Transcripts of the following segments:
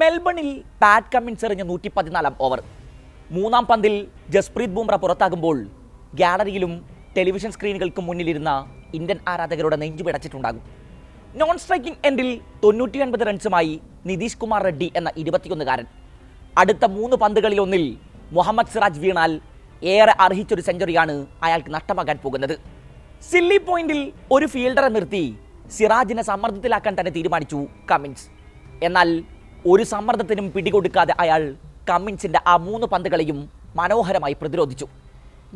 മെൽബണിൽ Pat Cummins എറിഞ്ഞ നൂറ്റി പതിനാലാം ഓവർ. മൂന്നാം പന്തിൽ ജസ്പ്രീത് ബുംറ പുറത്താകുമ്പോൾ ഗാലറിയിലും ടെലിവിഷൻ സ്ക്രീനുകൾക്ക് മുന്നിലിരുന്ന ഇന്ത്യൻ ആരാധകരുടെ നെഞ്ചു പിടച്ചിട്ടുണ്ടാകും നോൺ സ്ട്രൈക്കിംഗ് എൻഡിൽ തൊണ്ണൂറ്റി ഒൻപത് റൺസുമായി നിതീഷ് കുമാർ റെഡ്ഡി എന്ന ഇരുപത്തിയൊന്നുകാരൻ. അടുത്ത മൂന്ന് പന്തുകളിലൊന്നിൽ മുഹമ്മദ് സിറാജ് വീണാൽ ഏറെ അർഹിച്ചൊരു സെഞ്ചുറിയാണ് അയാൾക്ക് നഷ്ടമാകാൻ പോകുന്നത്. സില്ലി പോയിന്റിൽ ഒരു ഫീൽഡറെ നിർത്തി സിറാജിനെ സമ്മർദ്ദത്തിലാക്കാൻ തന്നെ തീരുമാനിച്ചു കമ്മിൻസ്. എന്നാൽ ഒരു സമ്മർദ്ദത്തിനും പിടികൊടുക്കാതെ അയാൾ കമ്മിൻസിന്റെ ആ മൂന്ന് പന്തുകളെയും മനോഹരമായി പ്രതിരോധിച്ചു.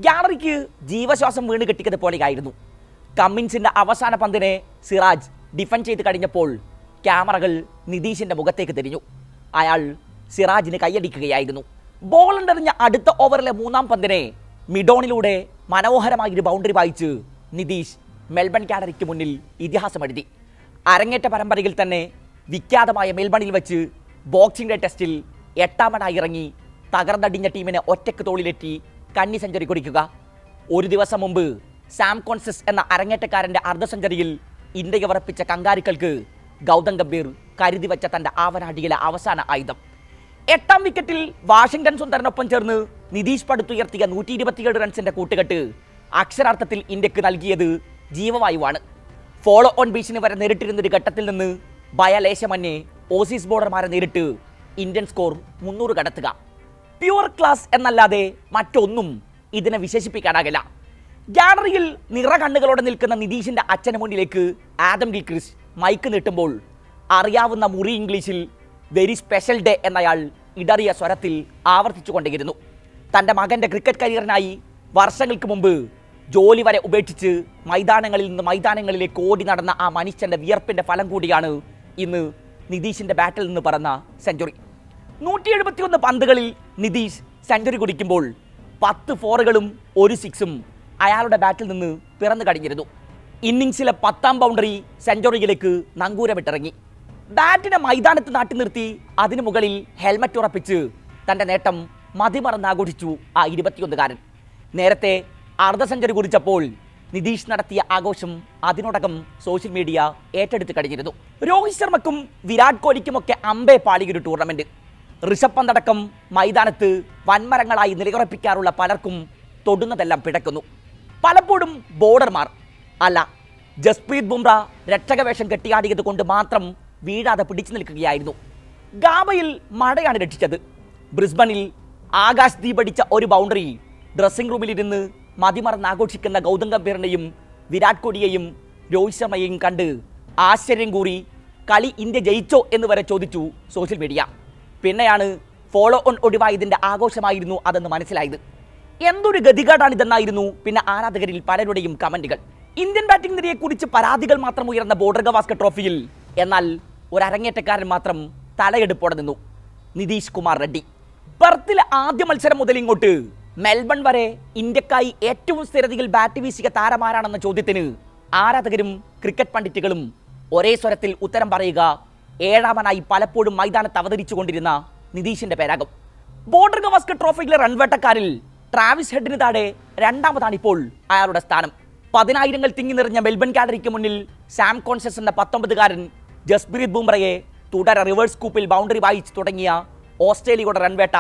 ഗ്യാലറിക്ക് ജീവശ്വാസം വീണ് കെട്ടിക്കത് പോലെയായിരുന്നു. കമ്മിൻസിന്റെ അവസാന പന്തിനെ സിറാജ് ഡിഫൻഡ് ചെയ്ത് കഴിഞ്ഞപ്പോൾ ക്യാമറകൾ നിതീഷിന്റെ മുഖത്തേക്ക് തിരിഞ്ഞു. അയാൾ സിറാജിന് കൈയടിക്കുകയായിരുന്നു. ബോളണ്ടെറിഞ്ഞ അടുത്ത ഓവറിലെ മൂന്നാം പന്തിനെ മിഡോണിലൂടെ മനോഹരമായൊരു ബൗണ്ടറി വായിച്ച് നിതീഷ് മെൽബൺ ഗാലറിക്ക് മുന്നിൽ ഇതിഹാസം എഴുതി അരങ്ങേറ്റ പരമ്പരയിൽ തന്നെ വിഖ്യാതമായ മെൽബണിൽ വെച്ച് ബോക്സിംഗ് ഡേ ടെസ്റ്റിൽ എട്ടാമനായി ഇറങ്ങി തകർന്നടിഞ്ഞ ടീമിനെ ഒറ്റയ്ക്ക് തോളിലെത്തി കണ്ണി സെഞ്ചുറി കുടിക്കുക. ഒരു ദിവസം മുമ്പ് സാം കോൺസസ് എന്ന അരങ്ങേറ്റക്കാരന്റെ അർദ്ധ സെഞ്ചുറിയിൽ ഇന്ത്യയെ ഉറപ്പിച്ച കങ്കാരിക്കൾക്ക് ഗൗതം ഗംഭീർ കരുതി വച്ച തന്റെ ആവനാടിയിലെ അവസാന ആയുധം. എട്ടാം വിക്കറ്റിൽ വാഷിംഗ്ടൺ സുന്ദരനൊപ്പം ചേർന്ന് നിതീഷ് പടുത്തുയർത്തിയ നൂറ്റി ഇരുപത്തിയേഴ് റൺസിന്റെ കൂട്ടുകെട്ട് അക്ഷരാർത്ഥത്തിൽ ഇന്ത്യയ്ക്ക് നൽകിയത് ജീവവായുവാണ്. ഫോളോ ഓൺ ബീച്ചിന് വരെ നേരിട്ടിരുന്നൊരു ഘട്ടത്തിൽ നിന്ന് ഭയലേശമന്യേ ഓസീസ് ബോർഡർമാരെ നേരിട്ട് ഇന്ത്യൻ സ്കോർ മുന്നൂറ് കടത്തുക. പ്യുവർ ക്ലാസ് എന്നല്ലാതെ മറ്റൊന്നും ഇതിനെ വിശേഷിപ്പിക്കാനാകില്ല. ഗാലറിയിൽ നിറ കണ്ണുകളോടെ നിൽക്കുന്ന നിതീഷിന്റെ അച്ഛന് മുന്നിലേക്ക് ആദം ഗിൽക്രിസ് മൈക്ക് നീട്ടുമ്പോൾ അറിയാവുന്ന മുറി ഇംഗ്ലീഷിൽ വെരി സ്പെഷ്യൽ ഡേ എന്നയാൾ ഇടറിയ സ്വരത്തിൽ ആവർത്തിച്ചു കൊണ്ടേയിരുന്നു തന്റെ മകന്റെ ക്രിക്കറ്റ് കരിയറിനായി വർഷങ്ങൾക്ക് മുമ്പ് ജോലി വരെ ഉപേക്ഷിച്ച് മൈതാനങ്ങളിൽ നിന്ന് മൈതാനങ്ങളിലേക്ക് ഓടി നടന്ന ആ മനുഷ്യന്റെ വിയർപ്പിന്റെ ഫലം കൂടിയാണ് ഇന്ന് നിതീഷിന്റെ ബാറ്റിൽ നിന്ന് പറന്ന സെഞ്ചുറി. നൂറ്റി എഴുപത്തിയൊന്ന് പന്തുകളിൽ നിതീഷ് സെഞ്ചുറി കുടിക്കുമ്പോൾ പത്ത് ഫോറുകളും ഒരു സിക്സും അയാളുടെ ബാറ്റിൽ നിന്ന് പിറന്നു കഴിഞ്ഞിരുന്നു. ഇന്നിങ്സിലെ പത്താം ബൗണ്ടറി സെഞ്ചുറിയിലേക്ക് നങ്കൂരമിട്ടിറങ്ങി. ബാറ്റിനെ മൈതാനത്ത് നാട്ടി നിർത്തി അതിനു മുകളിൽ ഹെൽമറ്റ് ഉറപ്പിച്ച് തന്റെ നേട്ടം മതിമറന്നാഘോഷിച്ചു ആ ഇരുപത്തിയൊന്നുകാരൻ. നേരത്തെ അർദ്ധ സെഞ്ചുറി കുറിച്ചപ്പോൾ നിതീഷ് നടത്തിയ ആഘോഷം അതിനോടകം സോഷ്യൽ മീഡിയ ഏറ്റെടുത്ത് കഴിഞ്ഞിരുന്നു. രോഹിത് ശർമ്മക്കും വിരാട് കോഹ്ലിക്കുമൊക്കെ അമ്പേ പാളിയൊരു ടൂർണമെന്റ്. ഋഷഭ് പന്തടക്കം മൈതാനത്ത് വൻമരങ്ങളായി നിലയുറപ്പിക്കാറുള്ള പലർക്കും തൊടുന്നതെല്ലാം പിടക്കുന്നു. പലപ്പോഴും ബോർഡർമാർ അല്ല ജസ്പ്രീത് ബുംറ രക്ഷകവേഷം കെട്ടിയാടിയത് കൊണ്ട് മാത്രം വീഴാതെ പിടിച്ചു നിൽക്കുകയായിരുന്നു. ഗാബയിൽ മഴയാണ് രക്ഷിച്ചത്. ബ്രിസ്ബണിൽ ആകാശ് ദീപടിച്ച ഒരു ബൗണ്ടറി ഡ്രസ്സിംഗ് റൂമിലിരുന്ന് മതിമറന്ന് ആഘോഷിക്കുന്ന ഗൗതം ഗംഭീറിനെയും വിരാട് കോഹ്ലിയെയും രോഹിത് ശർമ്മയെയും കണ്ട് ആശ്ചര്യം കൂറി കളി ഇന്ത്യ ജയിച്ചോ എന്ന് വരെ ചോദിച്ചു സോഷ്യൽ മീഡിയ. പിന്നെയാണ് ഫോളോ ഓൺ ഒടിവായതിന്റെ ആഘോഷമായിരുന്നു അതെന്ന് മനസ്സിലായത്. എന്തൊരു ഗതികേടാണിതെന്നായിരുന്നു പിന്നെ ആരാധകരിൽ പലരുടെയും കമന്റുകൾ ഇന്ത്യൻ ബാറ്റിംഗ് നിരയെക്കുറിച്ച് പരാതികൾ മാത്രം ഉയർന്ന ബോർഡർ ഗവാസ്കർ ട്രോഫിയിൽ എന്നാൽ ഒരു അരങ്ങേറ്റക്കാരൻ മാത്രം തലയെടുപ്പോടെ നിന്നു. നിതീഷ് കുമാർ റെഡ്ഡി. പെർത്തിലെ ആദ്യ മത്സരം മുതൽ ഇങ്ങോട്ട് മെൽബൺ വരെ ഇന്ത്യക്കായി ഏറ്റവും സ്ഥിരതയിൽ ബാറ്റ് വീശിയ താരമാരാണെന്ന ചോദ്യത്തിന് ആരാധകരും ക്രിക്കറ്റ് പണ്ഡിറ്റുകളും ഒരേ സ്വരത്തിൽ ഉത്തരം പറയുക ഏഴാമനായി പലപ്പോഴും മൈതാനത്ത് അവതരിച്ചു കൊണ്ടിരുന്ന നിതീഷിന്റെ പേരാകും. ബോർഡർ ഗവാസ്കർ ട്രോഫിയിലെ റൺവേട്ടക്കാരിൽ ട്രാവിസ് ഹെഡിന് താഴെ രണ്ടാമതാണ് ഇപ്പോൾ അയാളുടെ സ്ഥാനം. പതിനായിരങ്ങൾ തിങ്ങി നിറഞ്ഞ മെൽബൺ ഗാലറിക്ക് മുന്നിൽ സാം കോൺഷ്യസ് എന്ന പത്തൊമ്പതുകാരൻ ജസ്പ്രീത് ബുംറയെ തുടരെ റിവേഴ്സ് കൂപ്പിൽ ബൗണ്ടറി വായിച്ച് തുടങ്ങിയ ഓസ്ട്രേലിയയുടെ റൺവേട്ട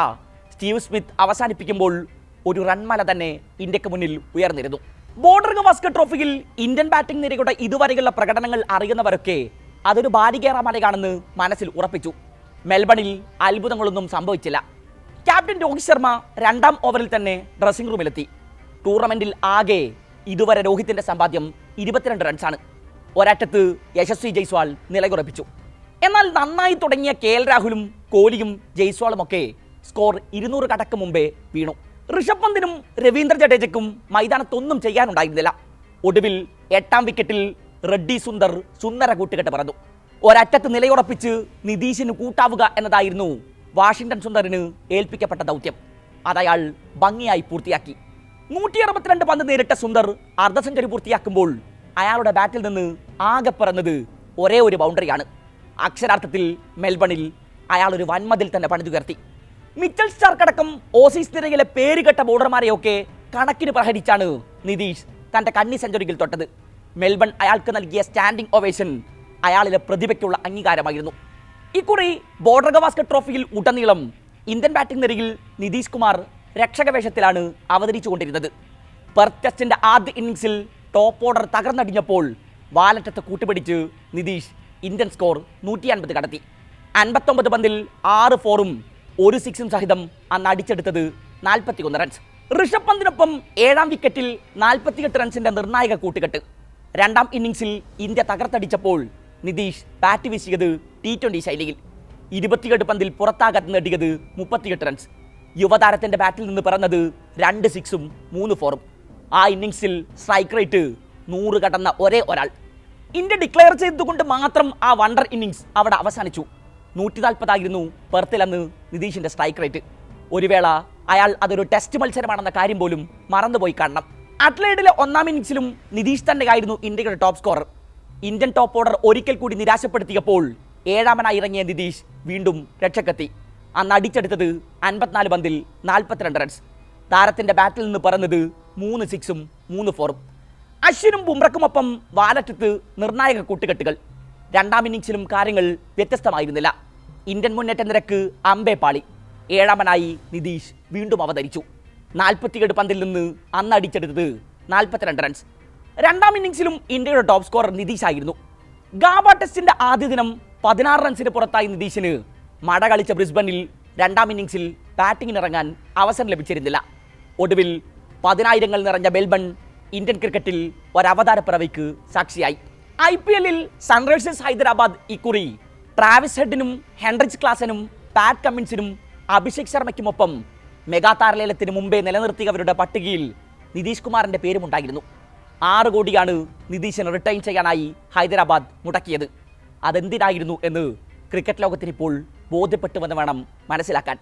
സ്റ്റീവ് സ്മിത്ത് അവസാനിപ്പിക്കുമ്പോൾ ഒരു റൺമല തന്നെ ഇന്ത്യയ്ക്ക് മുന്നിൽ ഉയർന്നിരുന്നു. ബോർഡർ ഗവാസ്കർ ട്രോഫിയിൽ ഇന്ത്യൻ ബാറ്റിംഗ് നിരയുടെ ഇതുവരെയുള്ള പ്രകടനങ്ങൾ അറിയുന്നവരൊക്കെ അതൊരു ബാലികേറ മലയാണെന്ന് മനസ്സിൽ ഉറപ്പിച്ചു. മെൽബണിൽ അത്ഭുതങ്ങളൊന്നും സംഭവിച്ചില്ല. ക്യാപ്റ്റൻ രോഹിത് ശർമ്മ രണ്ടാം ഓവറിൽ തന്നെ ഡ്രസ്സിംഗ് റൂമിലെത്തി ടൂർണമെന്റിൽ ആകെ ഇതുവരെ രോഹിത്തിന്റെ സമ്പാദ്യം ഇരുപത്തിരണ്ട് റൺസാണ് ഒരറ്റത്ത് യശസ്വി ജയ്സ്വാൾ നിലയുറപ്പിച്ചു. എന്നാൽ നന്നായി തുടങ്ങിയ കെ എൽ രാഹുലും കോഹ്ലിയും ജയ്സ്വാളും ഒക്കെ സ്കോർ ഇരുന്നൂറ് കടക്ക് മുമ്പേ വീണു. ഋഷഭ് പന്തിനും രവീന്ദ്ര ജഡേജയ്ക്കും മൈതാനത്തൊന്നും ചെയ്യാനുണ്ടായിരുന്നില്ല. ഒടുവിൽ എട്ടാം വിക്കറ്റിൽ റെഡ്ഡി സുന്ദർ സുന്ദര കൂട്ടുകെട്ട് പറഞ്ഞു ഒരറ്റത്ത് നിലയുറപ്പിച്ച് നിതീഷിന് കൂട്ടാവുക എന്നതായിരുന്നു വാഷിംഗ്ടൺ സുന്ദറിന് ഏൽപ്പിക്കപ്പെട്ട ദൗത്യം. അതയാൾ ഭംഗിയായി പൂർത്തിയാക്കി. നൂറ്റി അറുപത്തിരണ്ട് പന്ത് നേരിട്ട സുന്ദർ അർദ്ധ സെഞ്ചുറി പൂർത്തിയാക്കുമ്പോൾ അയാളുടെ ബാറ്റിൽ നിന്ന് ആകെ പറഞ്ഞത് ഒരേ ഒരു ബൗണ്ടറിയാണ് അക്ഷരാർത്ഥത്തിൽ മെൽബണിൽ അയാൾ ഒരു വൻമതിൽ തന്നെ പണിതുയർത്തി. മിച്ചൽ സ്റ്റാർക്കടക്കം ഓസീസ് നിരയിലെ പേരുകെട്ട ബോർഡർമാരെയൊക്കെ കണക്കിന് പ്രഹരിച്ചാണ് നിതീഷ് തന്റെ കന്നി സെഞ്ചുറിയിൽ തൊട്ടത്. മെൽബൺ അയാൾക്ക് നൽകിയ സ്റ്റാൻഡിംഗ് ഒവേഷൻ അയാളിലെ പ്രതിഭയ്ക്കുള്ള അംഗീകാരമായിരുന്നു. ഇക്കുറി ബോർഡർ ഗവാസ്കർ ട്രോഫിയിൽ ഉടനീളം ഇന്ത്യൻ ബാറ്റിംഗ് നിരയിൽ നിതീഷ് കുമാർ രക്ഷക വേഷത്തിലാണ് അവതരിച്ചുകൊണ്ടിരുന്നത് പെർത്തസ്റ്റിന്റെ ആദ്യ ഇന്നിംഗ്സിൽ ടോപ്പ് ഓർഡർ തകർന്നടിഞ്ഞപ്പോൾ വാലറ്റത്ത് കൂട്ടുപിടിച്ച് നിതീഷ് ഇന്ത്യൻ സ്കോർ നൂറ്റി അൻപത് കടത്തി. അൻപത്തൊമ്പത് പന്തിൽ ആറ് ഫോറും ഒരു സിക്സും സഹിതം അന്ന് അടിച്ചെടുത്തത് നാൽപ്പത്തിയൊന്ന് റൺസ് ഋഷഭ് പന്തിനൊപ്പം ഏഴാം വിക്കറ്റിൽ നാൽപ്പത്തിയെട്ട് റൺസിന്റെ നിർണായക കൂട്ടുകെട്ട്. രണ്ടാം ഇന്നിംഗ്സിൽ ഇന്ത്യ തകർത്തടിച്ചപ്പോൾ നിതീഷ് ബാറ്റ് വീശിയത് ടി ട്വന്റി ശൈലിയിൽ. ഇരുപത്തിയെട്ട് പന്തിൽ പുറത്താകാതെ നേടിയത് മുപ്പത്തിയെട്ട് റൺസ് യുവതാരത്തിന്റെ ബാറ്റിൽ നിന്ന് പിറന്നത് രണ്ട് സിക്സും മൂന്ന് ഫോറും ആ ഇന്നിംഗ്സിൽ സ്ട്രൈക്ക് റേറ്റ് നൂറ് കടന്ന ഒരേ ഒരാൾ. ഇന്ത്യ ഡിക്ലെയർ ചെയ്തുകൊണ്ട് മാത്രം ആ വണ്ടർ ഇന്നിംഗ്സ് അവിടെ അവസാനിച്ചു. നൂറ്റി നാൽപ്പതായിരുന്നു പെർത്തിൽ അന്ന് നിതീഷിന്റെ സ്ട്രൈക്ക് റേറ്റ് ഒരു വേള അയാൾ അതൊരു ടെസ്റ്റ് മത്സരമാണെന്ന കാര്യം പോലും മറന്നുപോയി കാണണം. അഡ്ലൈഡിലെ ഒന്നാം ഇന്നിംഗ്സിലും നിതീഷ് തന്നെയായിരുന്നു ഇന്ത്യയുടെ top scorer Indian top order ഒരിക്കൽ കൂടി നിരാശപ്പെടുത്തിയപ്പോൾ ഏഴാമനായി ഇറങ്ങിയ നിതീഷ് വീണ്ടും രക്ഷക്കെത്തി. അന്ന് അടിച്ചെടുത്തത് അൻപത്തിനാല് പന്തിൽ നാൽപ്പത്തിരണ്ട് റൺസ് താരത്തിന്റെ ബാറ്റിൽ നിന്ന് പറഞ്ഞത് മൂന്ന് സിക്സും മൂന്ന് ഫോറും അശ്വിനും ബുംറക്കുമൊപ്പം വാലറ്റത്ത് നിർണായക കൂട്ടുകെട്ടുകൾ. രണ്ടാം ഇന്നിങ്സിലും കാര്യങ്ങൾ വ്യത്യസ്തമായിരുന്നില്ല. ഇന്ത്യൻ മുന്നേറ്റ നിരക്ക് അമ്പേ പാളി. ഏഴാമനായി നിതീഷ് വീണ്ടും അവതരിച്ചു. നാൽപ്പത്തിയേഴ് പന്തിൽ നിന്ന് അന്ന് അടിച്ചെടുത്തത് നാൽപ്പത്തിരണ്ട് റൺസ് രണ്ടാം ഇന്നിങ്സിലും ഇന്ത്യയുടെ ടോപ്പ് സ്കോറർ നിതീഷ് ആയിരുന്നു. ഗാബ ടെസ്റ്റിന്റെ ആദ്യ ദിനം പതിനാറ് റൺസിന് പുറത്തായി നിതീഷിന് മട കളിച്ച ബ്രിസ്ബനിൽ രണ്ടാം ഇന്നിങ്സിൽ ബാറ്റിംഗിന് ഇറങ്ങാൻ അവസരം ലഭിച്ചിരുന്നില്ല. ഒടുവിൽ പതിനായിരങ്ങൾ നിറഞ്ഞ മെൽബൺ ഇന്ത്യൻ ക്രിക്കറ്റിൽ ഒരവതാര പിറവിക്ക് സാക്ഷിയായി. ഐ പി എല്ലിൽ സൺറൈസേഴ്സ് ഹൈദരാബാദ് ഇക്കുറി ട്രാവിസ് ഹെഡിനും ഹെൻറിച്ച് ക്ലാസനും പാറ്റ് കമ്മിൻസിനും അഭിഷേക് ശർമ്മയ്ക്കുമൊപ്പം മെഗാ താരലേലത്തിന് മുമ്പേ നിലനിർത്തിയവരുടെ പട്ടികയിൽ നിതീഷ് കുമാറിന്റെ പേരുമുണ്ടായിരുന്നു ആറ് കോടിയാണ് നിതീഷിന് റിട്ടേൺ ചെയ്യാനായി ഹൈദരാബാദ് മുടക്കിയത്. അതെന്തിനായിരുന്നു എന്ന് ക്രിക്കറ്റ് ലോകത്തിനിപ്പോൾ ബോധ്യപ്പെട്ടുവെന്ന് വേണം മനസ്സിലാക്കാൻ.